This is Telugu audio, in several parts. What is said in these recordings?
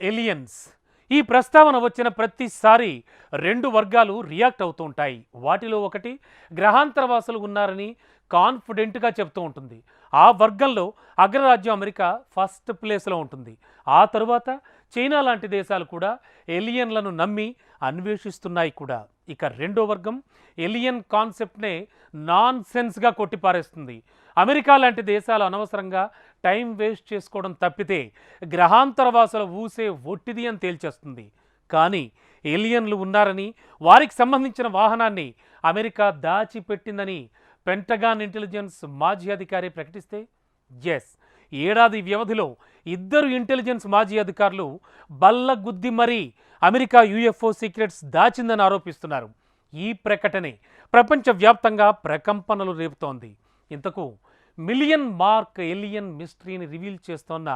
ఎలియన్స్ ఈ ప్రస్తావన వచ్చిన ప్రతిసారి రెండు వర్గాలు రియాక్ట్ అవుతూ ఉంటాయి. వాటిలో ఒకటి గ్రహాంతరవాసులు ఉన్నారని కాన్ఫిడెంట్గా చెప్తూ ఉంటుంది. ఆ వర్గంలో అగ్రరాజ్యం అమెరికా ఫస్ట్ ప్లేస్లో ఉంటుంది. ఆ తరువాత చైనా లాంటి దేశాలు కూడా ఎలియన్లను నమ్మి అన్వేషిస్తున్నాయి కూడా. ఇక రెండో వర్గం ఎలియన్ కాన్సెప్ట్నే నాన్ సెన్స్గా కొట్టిపారేస్తుంది. అమెరికా లాంటి దేశాలు అనవసరంగా టైం వేస్ట్ చేసుకోవడం తప్పితే గ్రహాంతరవాసుల ఊసే ఒట్టిది అని తేల్చేస్తుంది. కానీ ఏలియన్లు ఉన్నారని వారికి సంబంధించిన వాహనాన్ని అమెరికా దాచిపెట్టిందని పెంటగాన్ ఇంటెలిజెన్స్ మాజీ అధికారి ప్రకటిస్తే ఎస్ ఏడాది వ్యవధిలో ఇద్దరు ఇంటెలిజెన్స్ మాజీ అధికారులు బల్ల గుద్ది మరీ అమెరికా యుఎఫ్ఓ సీక్రెట్స్ దాచిందని ఆరోపిస్తున్నారు. ఈ ప్రకటనే ప్రపంచవ్యాప్తంగా ప్రకంపనలు రేపుతోంది. ఇంతకు మిలియన్ మార్క్ ఎలియన్ మిస్టరీని రివీల్ చేస్తోన్న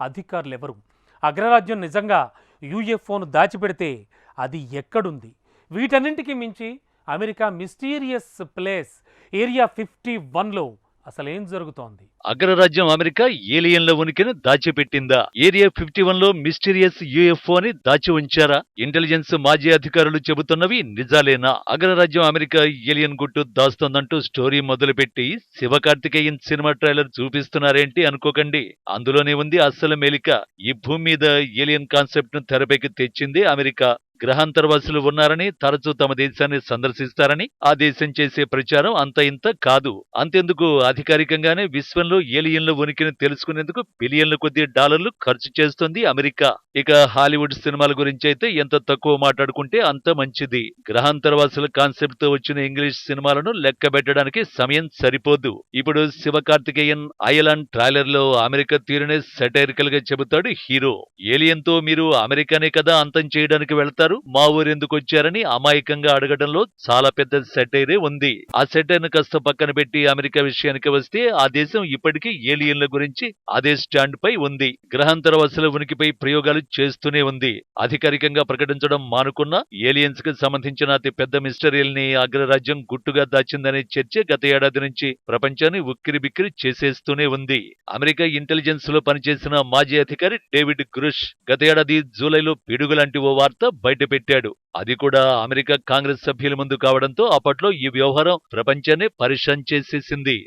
అధికారులు ఎవరు అగ్రరాజ్యం నిజంగా యూఎఫ్ఓను దాచిపెడితే అది ఎక్కడుంది? వీటన్నింటికి మించి America mysterious place area fifty వన్లో అసలేం జరుగుతోంది? అగ్రరాజ్యం అమెరికా ఏలియన్ల ఉనికిని దాచిపెట్టిందా? ఏరియా ఫిఫ్టీ వన్లో మిస్టీరియస్ యుఎఫ్ఓ అని దాచి ఉంచారా? ఇంటెలిజెన్స్ మాజీ అధికారులు చెబుతున్నవి నిజాలేనా? అగ్రరాజ్యం అమెరికా ఏలియన్ గుట్టు దాస్తోందంటూ స్టోరీ మొదలుపెట్టి శివకార్తికేయన్ సినిమా ట్రైలర్ చూపిస్తున్నారేంటి అనుకోకండి. అందులోనే ఉంది అస్సలు మేలిక. ఈ భూమి మీద ఏలియన్ కాన్సెప్ట్ను తెరపైకి తెచ్చింది అమెరికా. గ్రహాంతరవాసులు ఉన్నారని తరచూ తమ దేశాన్ని సందర్శిస్తారని ఆ దేశం చేసే ప్రచారం అంత ఇంత కాదు. అంతెందుకు? అధికారికంగానే విశ్వంలో ఏలియన్ల ఉనికిని తెలుసుకునేందుకు బిలియన్ల కొద్ది డాలర్లు ఖర్చు చేస్తోంది అమెరికా. ఇక హాలీవుడ్ సినిమాల గురించి అయితే ఎంత తక్కువ మాట్లాడుకుంటే అంత మంచిది. గ్రహాంతరవాసుల కాన్సెప్ట్తో వచ్చిన ఇంగ్లీష్ సినిమాలను లెక్క పెట్టడానికి సమయం సరిపోదు. ఇప్పుడు శివకార్తికేయన్ ఐలాండ్ ట్రైలర్లో అమెరికా తీరునే సెటైరికల్గా చెబుతాడు హీరో. ఏలియన్తో మీరు అమెరికానే కదా అంతం చేయడానికి వెళ్తారు? మా ఊరెందుకు వచ్చారని అమాయకంగా అడగడంలో చాలా పెద్ద సెటైరే ఉంది. ఆ సెటైర్ను కాస్త పక్కన పెట్టి అమెరికా విషయానికి వస్తే ఆ దేశం ఇప్పటికీ ఏలియన్ల గురించి అదే స్టాండ్ పై ఉంది. గ్రహాంతరవాసుల ఉనికిపై ప్రయోగాలు చేస్తూనే ఉంది. అధికారికంగా ప్రకటించడం మానుకున్న ఏలియన్స్కి సంబంధించిన అతి పెద్ద మిస్టరీల్ని అగ్రరాజ్యం గుట్టుగా దాచిందనే చర్చ గత ఏడాది నుంచి ప్రపంచాన్ని ఉక్కిరి బిక్కిరి చేసేస్తూనే ఉంది. అమెరికా ఇంటెలిజెన్స్లో పనిచేసిన మాజీ అధికారి డేవిడ్ గ్రుష్ గత ఏడాది జూలైలో పిడుగులాంటి ఓ వార్త బయట బయటపెట్టాడు అది కూడా అమెరికా కాంగ్రెస్ సభ్యుల ముందు కావడంతో అప్పట్లో ఈ వ్యవహారం ప్రపంచాన్ని పరిశాన్ చేసేసింది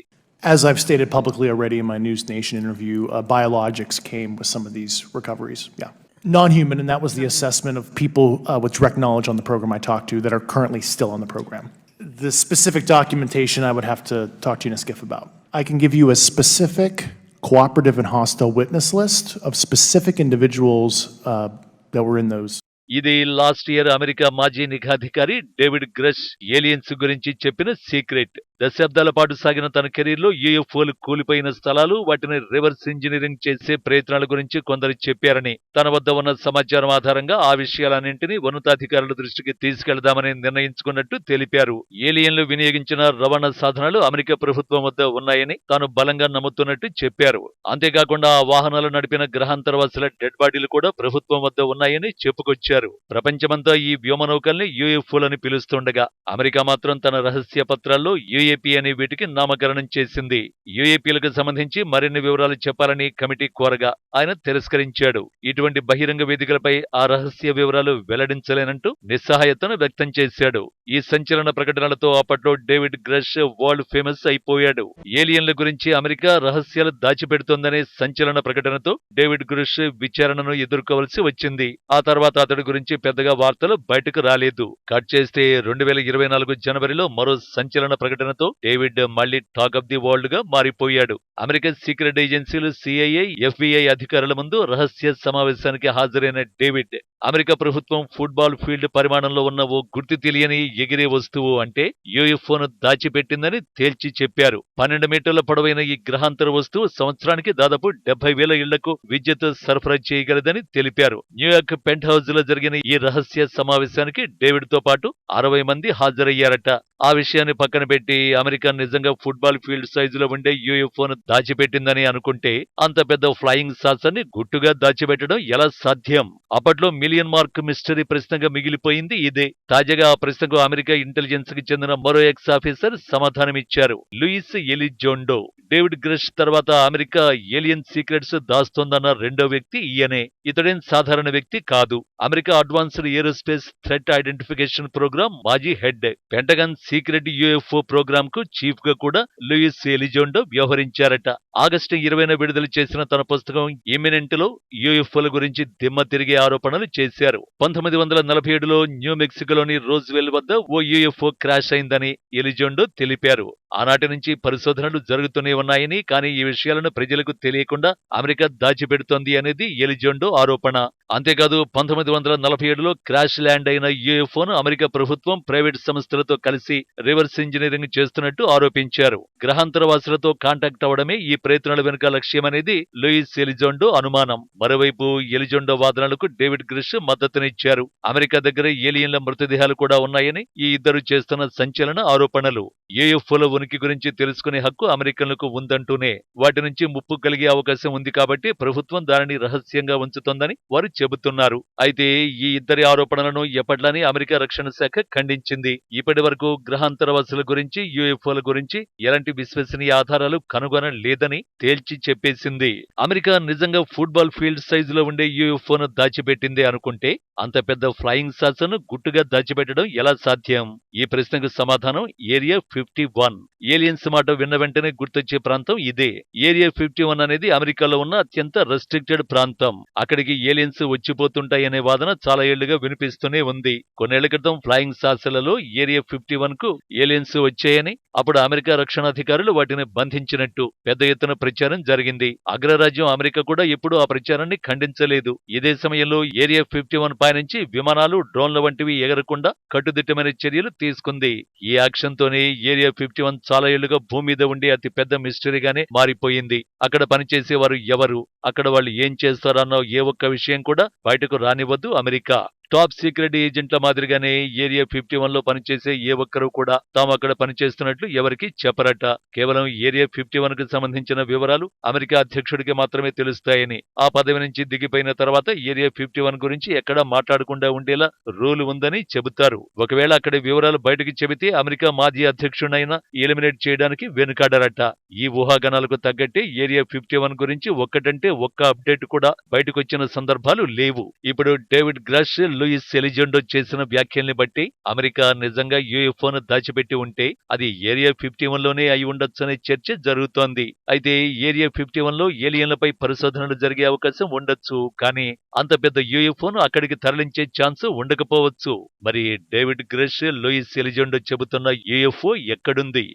As I've stated publicly already in my News Nation interview, uh, biologics came with some of these recoveries. Yeah. Non human, and that was the assessment of people uh, with direct knowledge on the program I talked to that are currently still on the program. The specific documentation I would have to talk to you in a skiff about. I can give you a specific cooperative and hostile witness list of specific individuals uh, that were in those. ఇది లాస్ట్ ఇయర్ అమెరికా మాజీ నిఘాధికారి డేవిడ్ గ్రష్ ఏలియన్స్ గురించి చెప్పిన సీక్రెట్. దశాబ్దాల పాటు సాగిన తన కెరీర్లో యూఎఫ్ఓలు కూలిపోయిన స్థలాలు వాటిని రివర్స్ ఇంజనీరింగ్ చేసే ప్రయత్నాల గురించి కొందరు చెప్పారని తన వద్ద ఉన్న సమాచారం ఆధారంగా ఆ విషయాలన్నింటినీ ఉన్నతాధికారుల దృష్టికి తీసుకెళ్దామని నిర్ణయించుకున్నట్టు తెలిపారు. ఏలియన్లు వినియోగించిన రవాణా సాధనాలు అమెరికా ప్రభుత్వం వద్ద ఉన్నాయని తాను బలంగా నమ్ముతున్నట్టు చెప్పారు. అంతేకాకుండా ఆ వాహనాలు నడిపిన గ్రహాంతరవాసుల డెడ్ బాడీలు కూడా ప్రభుత్వం వద్ద ఉన్నాయని చెప్పుకొచ్చారు. ప్రపంచమంతా ఈ వ్యోమనౌకల్ని యుఎఫ్ఓలని పిలుస్తుండగా అమెరికా మాత్రం తన రహస్య పత్రాల్లో యుఏపీ అనే వీటికి నామకరణం చేసింది. యుఏపీలకు సంబంధించి మరిన్ని వివరాలు చెప్పాలని కమిటీ కోరగా ఆయన తిరస్కరించాడు. ఇటువంటి బహిరంగ వేదికలపై ఆ రహస్య వివరాలు వెల్లడించలేనంటూ నిస్సహాయతను వ్యక్తం చేశాడు. ఈ సంచలన ప్రకటనలతో అప్పట్లో డేవిడ్ గ్రష్ వరల్డ్ ఫేమస్ అయిపోయాడు. ఏలియన్ల గురించి అమెరికా రహస్యాలు దాచిపెడుతోందనే సంచలన ప్రకటనతో డేవిడ్ గ్రష్ విచారణను ఎదుర్కోవలసి వచ్చింది. ఆ తర్వాత అతడు గురించి పెద్దగా వార్తలు బయటకు రాలేదు. కట్ చేస్తే రెండు వేల ఇరవై నాలుగు జనవరిలో మరో సంచలన ప్రకటనతో డేవిడ్ మళ్ళీ టాక్ ఆఫ్ ది వరల్డ్గా మారిపోయాడు. అమెరికా సీక్రెట్ ఏజెన్సీలు సిఐఐ ఎఫ్బిఐ అధికారుల ముందు రహస్య సమావేశానికి హాజరైన డేవిడ్ అమెరికా ప్రభుత్వం ఫుట్బాల్ ఫీల్డ్ పరిమాణంలో ఉన్న ఓ గుర్తు తెలియని ఎగిరే వస్తువు అంటే యూఎఫ్ఓను దాచిపెట్టిందని తేల్చి చెప్పారు. పన్నెండు మీటర్ల పొడవైన ఈ గ్రహాంతర వస్తువు సంవత్సరానికి దాదాపు డెబ్బై వేల ఇళ్ళకు విద్యుత్ సరఫరా చేయగలదని తెలిపారు. న్యూయార్క్ పెంట్ హౌస్లో జరిగిన ఈ రహస్య సమావేశానికి డేవిడ్తో పాటు అరవై మంది హాజరయ్యారట. ఆ విషయాన్ని పక్కన పెట్టి అమెరికా నిజంగా ఫుట్బాల్ ఫీల్డ్ సైజులో ఉండే యూఎఫ్ఓను దాచిపెట్టిందని అనుకుంటే అంత పెద్ద ఫ్లయింగ్ సాసర్ని గుట్టుగా దాచిపెట్టడం ఎలా సాధ్యం? అప్పట్లో మిలియన్ మార్క్ మిస్టరీ ప్రశ్నగా మిగిలిపోయింది ఇదే. తాజాగా ఆ ప్రశ్నకు అమెరికా ఇంటెలిజెన్స్కి చెందిన మరో ex officer సమాధానమిచ్చారు. Louis Elizondo. David Grusch తర్వాత అమెరికా ఏలియన్ సీక్రెట్స్ దాస్తోందన్న రెండో వ్యక్తి ఈయనే. ఇతడేం సాధారణ వ్యక్తి కాదు. America advanced aerospace threat identification program మాజీ హెడ్. పెంటగన్ సీక్రెట్ యుఎఫ్ఓ ప్రోగ్రామ్కు చీఫ్గా కూడా లూయిస్ ఎలిజోండో వ్యవహరించారట. ఆగస్టు ఇరవైన విడుదల చేసిన తన పుస్తకం ఇమినెంట్లో యుఎఫ్ఓల గురించి దిమ్మ తిరిగే ఆరోపణలు చేశారు. పంతొమ్మిది వందల నలభై ఏడులో న్యూ మెక్సికోలోని రోజ్వెల్ వద్ద ఓ యుఎఫ్ఓ క్రాష్ అయిందని ఎలిజోండో తెలిపారు. ఆనాటి నుంచి పరిశోధనలు జరుగుతూనే ఉన్నాయని కానీ ఈ విషయాలను ప్రజలకు తెలియకుండా అమెరికా దాచిపెడుతోంది అనేది ఎలిజోండో ఆరోపణ. అంతేకాదు పంతొమ్మిది వందల నలభై ఏడులో క్రాష్ ల్యాండ్ అయిన యుఎఫ్ఓను అమెరికా ప్రభుత్వం ప్రైవేట్ సంస్థలతో కలిసి రివర్స్ ఇంజనీరింగ్ చేస్తున్నట్టు ఆరోపించారు. గ్రహాంతరవాసులతో కాంటాక్ట్ అవడమే ఈ ప్రయత్నాల వెనుక లక్ష్యమనేది లూయిస్ ఎలిజోండో అనుమానం. మరోవైపు ఎలిజోండో వాదనలకు డేవిడ్ గ్రిష్ మద్దతునిచ్చారు. అమెరికా దగ్గర ఏలియన్ల మృతదేహాలు కూడా ఉన్నాయని ఈ ఇద్దరు చేస్తున్న సంచలన ఆరోపణలు. ఏఎఫ్ఓల ఉనికి గురించి తెలుసుకునే హక్కు అమెరికన్లకు ఉందంటూనే వాటి నుంచి ముప్పు కలిగే అవకాశం ఉంది కాబట్టి ప్రభుత్వం దానిని రహస్యంగా ఉంచుతోందని వారు చెబుతున్నారు. అయితే ఈ ఇద్దరి ఆరోపణలను ఎప్పట్లానే అమెరికా రక్షణ శాఖ ఖండించింది. ఇప్పటి వరకు గ్రహాంతరవాసుల గురించి యుఎఫ్ఓల గురించి ఎలాంటి విశ్వసనీయ ఆధారాలు కనుగొనలేదని తేల్చి చెప్పేసింది. అమెరికా నిజంగా ఫుట్బాల్ ఫీల్డ్ సైజులో ఉండే యూఎఫ్ఓను దాచిపెట్టింది అనుకుంటే అంత పెద్ద ఫ్లయింగ్ సాసను గుట్టుగా దాచిపెట్టడం ఎలా సాధ్యం? ఈ ప్రశ్నకు సమాధానం ఏరియా ఫిఫ్టీ వన్ ఏలియన్స్ మాట విన్న వెంటనే గుర్తొచ్చే ప్రాంతం ఇదే. ఏరియా ఫిఫ్టీ వన్ అనేది అమెరికాలో ఉన్న అత్యంత రెస్ట్రిక్టెడ్ ప్రాంతం. అక్కడికి ఏలియన్స్ వచ్చిపోతుంటాయనే వాదన చాలా ఏళ్ళుగా వినిపిస్తూనే ఉంది. కొన్నేళ్ళ క్రితం ఫ్లయింగ్ సాసలలో ఏరియా ఫిఫ్టీ వన్కు ఏలియన్స్ వచ్చాయని అప్పుడు అమెరికా రక్షణాధికారులు వాటిని బంధించినట్టు పెద్ద ఎత్తున ప్రచారం జరిగింది. అగ్రరాజ్యం అమెరికా కూడా ఎప్పుడూ ఆ ప్రచారాన్ని ఖండించలేదు. ఇదే సమయంలో ఏరియా ఫిఫ్టీ వన్ పైనుంచి విమానాలు డ్రోన్ల వంటివి ఎగరకుండా కట్టుదిట్టమైన చర్యలు తీసుకుంది. ఈ యాక్షన్ తోనే ఏరియా ఫిఫ్టీ వన్ చాలా ఏళ్ళుగా భూమి మీద ఉండే అతి పెద్ద మిస్టరీగానే మారిపోయింది. అక్కడ పనిచేసేవారు ఎవరు? అక్కడ వాళ్ళు ఏం చేస్తారన్న ఏ ఒక్క విషయం కూడా బయటకు రానివ్వద్దు అమెరికా. టాప్ సీక్రెట్ ఏజెంట్ల మాదిరిగానే ఏరియా ఫిఫ్టీ వన్లో పనిచేసే ఏ ఒక్కరూ కూడా తాము అక్కడ పనిచేస్తున్నట్లు ఎవరికి చెప్పరట. కేవలం ఏరియా ఫిఫ్టీ వన్కు సంబంధించిన వివరాలు అమెరికా అధ్యక్షుడికి మాత్రమే తెలుస్తాయని. ఆ పదవి నుంచి దిగిపోయిన తర్వాత ఏరియా ఫిఫ్టీ వన్ గురించి ఎక్కడా మాట్లాడకుండా ఉండేలా రూల్ ఉందని చెబుతారు. ఒకవేళ అక్కడి వివరాలు బయటకు చెబితే అమెరికా మాజీ అధ్యక్షుడైనా ఎలిమినేట్ చేయడానికి వెనుకాడరట. ఈ ఊహాగణాలకు తగ్గట్టే ఏరియా ఫిఫ్టీ వన్ గురించి ఒక్కటంటే ఒక్క అప్డేట్ కూడా బయటకు వచ్చిన సందర్భాలు లేవు. ఇప్పుడు డేవిడ్ గ్రష్ లూయిస్ ఎలిజెండో చేసిన వ్యాఖ్యల్ని బట్టి అమెరికా నిజంగా యుఎఫ్ఓను దాచిపెట్టి ఉంటే అది ఏరియా ఫిఫ్టీ వన్లోనే అయి ఉండొచ్చనే చర్చ జరుగుతోంది. అయితే ఏరియా ఫిఫ్టీ వన్లో ఏలియన్లపై పరిశోధనలు జరిగే అవకాశం ఉండొచ్చు కానీ అంత పెద్ద యుఎఫ్ఓను అక్కడికి తరలించే ఛాన్స్ ఉండకపోవచ్చు. మరి డేవిడ్ గ్రెష్ లూయిస్ ఎలిజెండో చెబుతున్న యుఎఫ్ఓ ఎక్కడుంది?